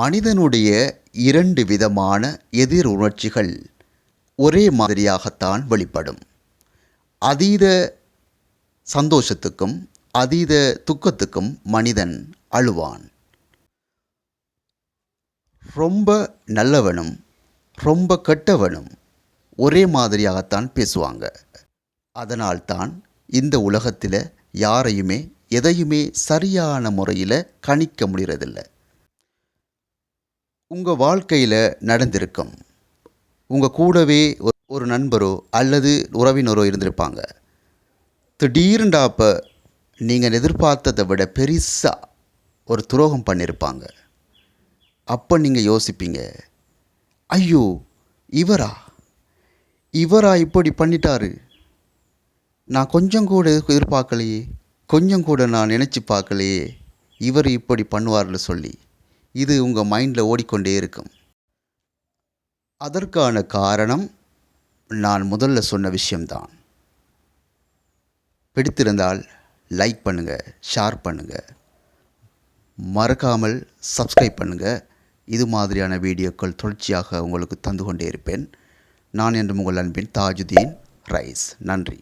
மனிதனுடைய இரண்டு விதமான எதிர் உணர்ச்சிகள் ஒரே மாதிரியாகத்தான் வெளிப்படும். அதீத சந்தோஷத்துக்கும் அதீத துக்கத்துக்கும் மனிதன் அழுவான். ரொம்ப நல்லவனும் ரொம்ப கெட்டவனும் ஒரே மாதிரியாகத்தான் பேசுவாங்க. அதனால்தான் இந்த உலகத்தில் யாரையுமே எதையுமே சரியான முறையில் கணிக்க முடிகிறதில்லை உங்கள் வாழ்க்கையில் நடந்திருக்கும். உங்கள் கூடவே ஒரு- நண்பரோ அல்லது உறவினரோ இருந்திருப்பாங்க. திடீர்ண்டாப்ப நீங்கள் எதிர்பார்த்ததை விட பெருசாக ஒரு துரோகம் பண்ணியிருப்பாங்க அப்போ நீங்கள் யோசிப்பீங்க ஐயோ இவரா? இவரா இப்படி பண்ணிட்டாரு. நான் கொஞ்சம் கூட எதிர்பார்க்கலையே. கொஞ்சம் கூட நான் நினச்சி பார்க்கலையே. இவர் இப்படி பண்ணுவார்னு சொல்லி. இது உங்கள் மைண்டில் ஓடிக்கொண்டே இருக்கும். அதற்கான காரணம் நான் முதல்ல சொன்ன விஷயம்தான். பிடித்திருந்தால் லைக் பண்ணுங்கள் ஷேர் பண்ணுங்கள் மறக்காமல் சப்ஸ்கிரைப் பண்ணுங்கள் இது மாதிரியான வீடியோக்கள் தொடர்ச்சியாக உங்களுக்கு தந்து கொண்டே இருப்பேன். நான் என்று உங்கள் அன்பின் தாஜுதீன் ரைஸ். நன்றி.